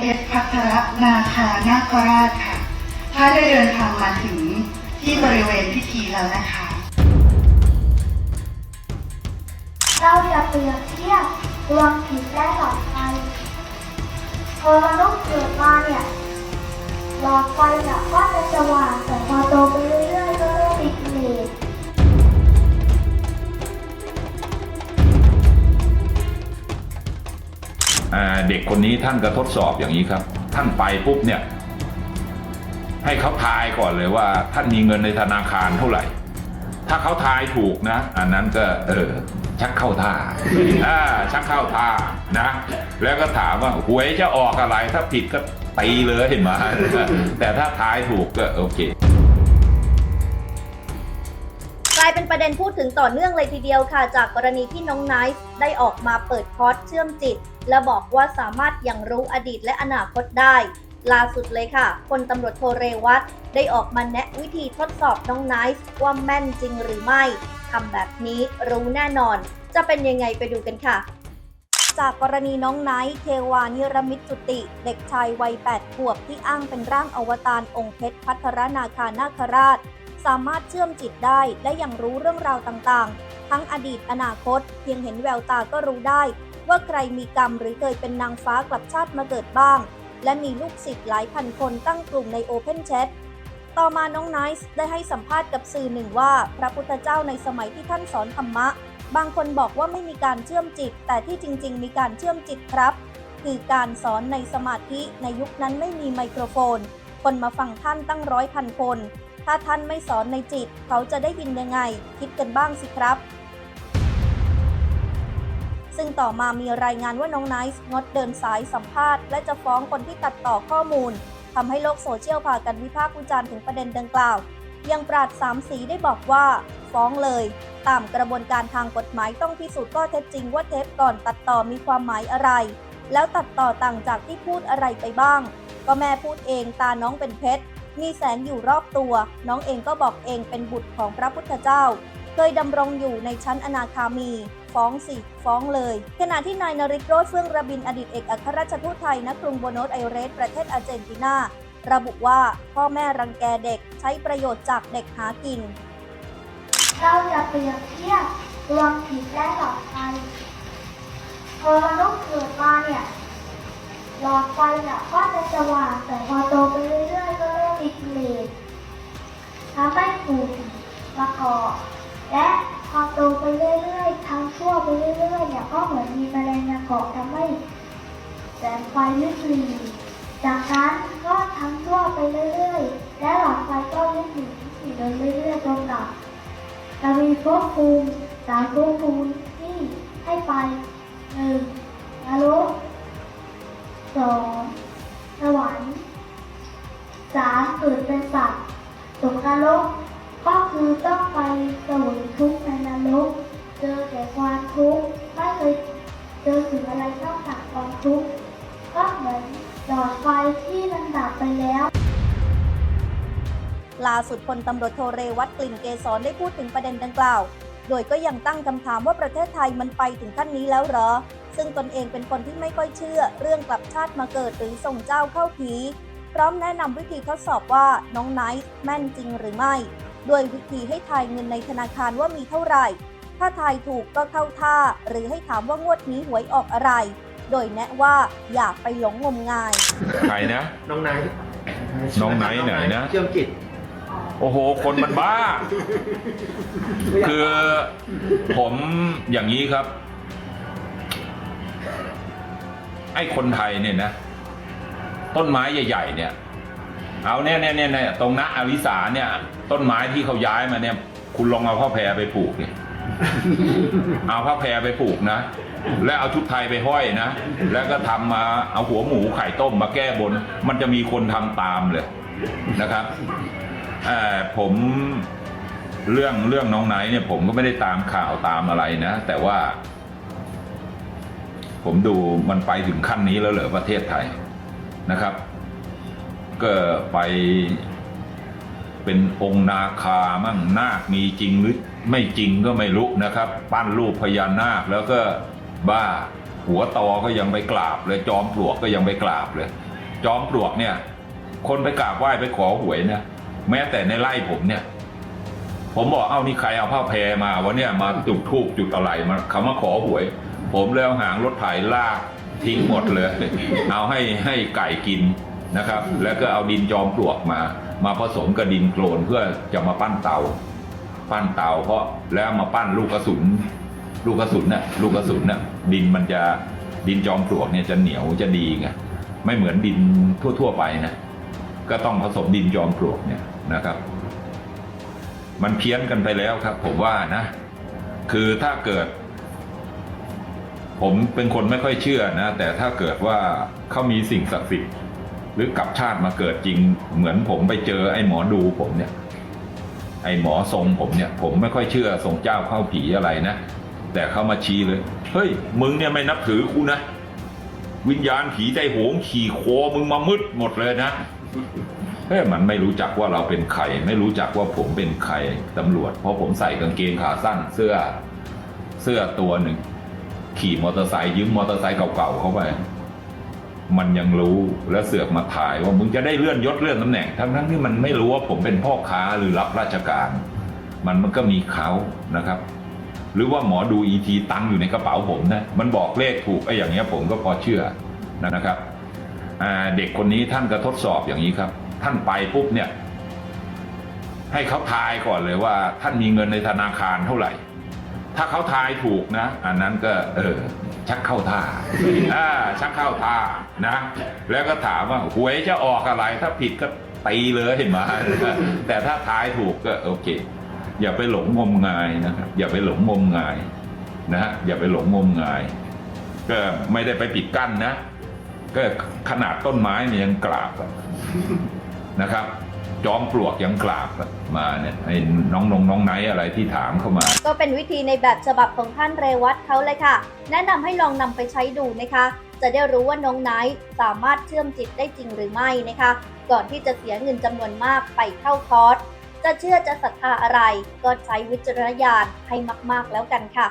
เพชรพัทรนาคานาคราชค่ะ ถ้าได้เดินทางมาถึงที่บริเวณพิธีแล้วนะคะเราจะเปรียบเทียบดวงผิดและหลอดไฟพอมนุษย์เกิดมาเนี่ยหลอดไฟเนี่ยก็จะสว่างแต่พอโตไปเรื่อย เด็กคนนี้ท่านก็ทดสอบอย่างนี้ครับ ท่านไปปุ๊บเนี่ย ให้เขาทายก่อนเลยว่า ท่านมีเงินในธนาคารเท่าไหร่ ถ้าเขาทายถูกนะ อันนั้นก็ เออ ชักเข้าท่าอ่าชักเข้าท่านะ แล้วก็ถามว่าหวยจะออกอะไร ถ้าผิดก็ตีเลยเห็นไหมแต่ถ้าทายถูกก็โอเคายเป็นประเด็นพูดถึงต่อเนื่องเลยทีเดียวค่ะ จากกรณีที่น้องไนท์ได้ออกมาเปิดคอร์สเชื่อมจิต และบอกว่าสามารถยังรู้อดีตและอนาคตได้ ล่าสุดเลยค่ะพลตำรวจโทเรวัตได้ออกมาแนะวิธีทดสอบน้องไนท์ว่าแม่นจริงหรือไม่ทำแบบนี้รู้แน่นอน จะเป็นยังไงไปดูกันค่ะจากกรณีน้องไนท์เทวานิรมิตจุติ เด็กชายวัย 8 ขวบที่อ้างเป็นร่างอวตารองค์เพชรพัทรนาคานาคราช สามารถเชื่อมจิตได้และยังรู้เรื่องราวต่างๆ ทั้งอดีตอนาคต เพียงเห็นแววตาก็รู้ได้ ว่าใครมีกรรมหรือเคยเป็นนางฟ้ากลับชาติมาเกิดบ้าง และมีลูกศิษย์หลายพันคนตั้งกลุ่มใน Open Chat ต่อมาน้องไนซ์ได้ให้สัมภาษณ์กับสื่อหนึ่งว่า พระพุทธเจ้าในสมัยที่ท่านสอนธรรมะ บางคนบอกว่าไม่มีการเชื่อมจิต แต่ที่จริง ๆ มีการเชื่อมจิตครับ คือการสอนในสมาธิในยุคนั้นไม่มีไมโครโฟน คนมาฟังท่านตั้งร้อยพันคน ถ้าท่านไม่สอนในจิต เขาจะได้ยินยังไง คิดกันบ้างสิครับ ซึ่งต่อมามีรายงานว่าน้องไนซ์งดเดินสายสัมภาษณ์และจะฟ้องคนที่ตัดต่อข้อมูลทำให้โลกโซเชียลพากันวิพากษ์วิจารณ์ถึงประเด็นดังกล่าว ยังปราดสามสีได้บอกว่า ฟ้องเลย ตามกระบวนการทางกฎหมายต้องพิสูจน์ข้อเท็จจริงว่าเทปก่อนตัดต่อมีความหมายอะไร แล้วตัดต่อต่างจากที่พูดอะไรไปบ้าง ก็แม่พูดเองตาน้องเป็นเพชร มีแสงอยู่รอบตัว น้องเองก็บอกเองเป็นบุตรของพระพุทธเจ้า เคยดำรงอยู่ในชั้นอนาคามี ฟ้องสิ ฟ้องเลย ขณะที่นายนริศโรธเฟื่องระบินอดีตเอกอัครราชทูตไทยณกรุงโบโนสไอเรส ประเทศอาร์เจนตินา ระบุว่าพ่อแม่รังแกเด็กใช้ประโยชน์จากเด็กหากิน เราจะเปรียบเทียบดวงผิดและหลอดไฟพอมนุษย์เกิดมาเนี่ยหลอดไฟเนี่ยก็จะสว่างแต่พอโต ไฟลุกหลีจากนั้นก็ทำชั่วไปเรื่อยๆ และหลอดไฟก็ลุกหลีลุกหลีไปเรื่อยๆจนดับจะมีภพภูมิสามภพภูมิที่ให้ไปหนึ่งนรกสองสวรรค์สามเกิดเป็นสัตว์ตกนรกก็คือต้องไปสวยทุกข์ในนรกเจอแต่ความทุกข์ไม่เคยเจอสิ่งอะไรนอกจากความทุกข์ ก็เหมือนหลอดไฟที่มันดับไปแล้วล่าสุดพลตำรวจโทเรวัตกลิ่นเกษรได้พูดถึงประเด็นดังกล่าว โดยก็ยังตั้งคำถามว่าประเทศไทยมันไปถึงขั้นนี้แล้วหรอ ซึ่งตนเองเป็นคนที่ไม่ค่อยเชื่อ เรื่องกลับชาติมาเกิดหรือส่งเจ้าเข้าผีพร้อมแนะนำวิธีทดสอบว่าน้องไนท์แม่นจริงหรือไม่ ด้วยวิธีให้ทายเงินในธนาคารว่ามีเท่าไหร่ ถ้าทายถูกก็เข้าท่า หรือให้ถามว่างวดนี้หวยออกอะไร โดยแนะว่าอย่าไปหลงงมงาย ใครนะ น้องไนท์น้องไนท์ไหนนะ เชื่อมจิต โอ้โห คนมันบ้า คือผมอย่างนี้ครับ ไอ้คนไทยเนี่ยนะ ต้นไม้ใหญ่ ๆ เนี่ย เอาเนี่ยเนี่ยเนี่ยเนี่ยตรงนะอลิสาเนี่ย ต้นไม้ที่เขาย้ายมาเนี่ย คุณลองเอาผ้าแพรไปปลูกเนี่ย เอาผ้าแพรไปปลูกนะ แล้วเอาชุดไทยไปห้อยนะ แล้วก็ทำมาเอาหัวหมูไข่ต้มมาแก้บน มันจะมีคนทำตามเลยนะครับอผมเรื่องเรื่องน้องไนท์เนี่ย ผมก็ไม่ได้ตามข่าวตามอะไรนะ แต่ว่า ผมดูมันไปถึงขั้นนี้แล้วเหรอประเทศไทยนะครับ ก็ไปเป็นองค์นาคามั่งนาคมีจริงหรือ ไม่จริงก็ไม่รู้นะครับ ปั้นรูปพญานาคแล้วก็บ้าหัวตอก็ยังไปกราบเลยจอมปลวกก็ยังไปกราบเลย จอมปลวกเนี่ย คนไปกราบไหว้ไปขอหวยนะแม้แต่ในไร่ผมเนี่ย ผมบอกเอ้านี่ใครเอาผ้าแพรมาวะเนี่ยมาจุดทูบจุดอะไรมาเขามาขอหวย ผมเลยเอาหางรถไถลากทิ้งหมดเลย เอาให้ให้ไก่กินนะครับ แล้วก็เอาดินจอมปลวกมา มาผสมกับดินโคลนเพื่อจะมาปั้นเตา ปั้นเตาเพราะแล้วมาปั้นลูกกระสุน ลูกกระสุนน่ะลูกกระสุนน่ะดินมันจะดินจอมปลวกเนี่ยจะเหนียวจะดีไงไม่เหมือนดินทั่ว ๆ ไปนะก็ต้องผสมดินจอมปลวกเนี่ยนะครับ มันเพี้ยนกันไปแล้วครับ ผมว่านะ คือถ้าเกิด ผมเป็นคนไม่ค่อยเชื่อนะ แต่ถ้าเกิดว่าเขามีสิ่งศักดิ์สิทธิ์หรือกลับชาติมาเกิดจริง เหมือนผมไปเจอไอ้หมอดูผมเนี่ย ไอ้หมอทรงผมเนี่ย ผมไม่ค่อยเชื่อทรงเจ้าเข้าผีอะไรนะ แต่เขามาชี้เลย เฮ้ย มึงเนี่ยไม่นับถือกูนะ วิญญาณผีใจโหงขี่โคมึงมามืดหมดเลยนะเฮ้ยมันไม่รู้จักว่าเราเป็นใครไม่รู้จักว่าผมเป็นใครตำรวจ เพราะผมใส่กางเกงขาสั้นเสื้อเสื้อตัวหนึ่ง ขี่มอเตอร์ไซค์ยืมมอเตอร์ไซค์เก่าๆเข้าไป มันยังรู้และเสือกมาถ่ายว่ามึงจะได้เลื่อนยศเลื่อนตำแหน่ง ทั้งๆที่มันไม่รู้ว่าผมเป็นพ่อค้าหรือรับราชการ มันมันก็มีเขานะครับ หรือว่าหมอดูอีทีตังค์อยู่ในกระเป๋าผมนะมันบอกเลขถูกไอ้อย่างเงี้ยผมก็พอเชื่อนะครับเด็กคนนี้ท่านก็ทดสอบอย่างนี้ครับ ท่านไปปุ๊บเนี่ยให้เขาทายก่อนเลยว่า ท่านมีเงินในธนาคารเท่าไหร่ ถ้าเขาทายถูกนะ อันนั้นก็เออ ชักเข้าท่าอ่าชักเข้าท่านะ แล้วก็ถามว่าหวยจะออกอะไร ถ้าผิดก็ตีเลยมาแต่ถ้าทายถูกก็โอเค อย่าไปหลงงมงายนะครับ อย่าไปหลงงมงายนะฮะอย่าไปหลงงมงาย ก็ไม่ได้ไปปิดกั้นนะ ก็ขนาดต้นไม้เนี่ยยังกราบอะนะครับ จอมปลวกยังกราบมาเนี่ยไอ้น้องนงน้องไนอะไรที่ถามเข้ามา ก็เป็นวิธีในแบบฉบับของท่านเรวัตเขาเลยค่ะ แนะนำให้ลองนำไปใช้ดูนะคะ จะได้รู้ว่าน้องไนท์สามารถเชื่อมจิตได้จริงหรือไม่นะคะ ก่อนที่จะเสียเงินจำนวนมากไปเข้าคอร์สจะเชื่อจะศรัทธาอะไร ก็ใช้วิจารณญาณให้มาก ๆ แล้วกันค่ะ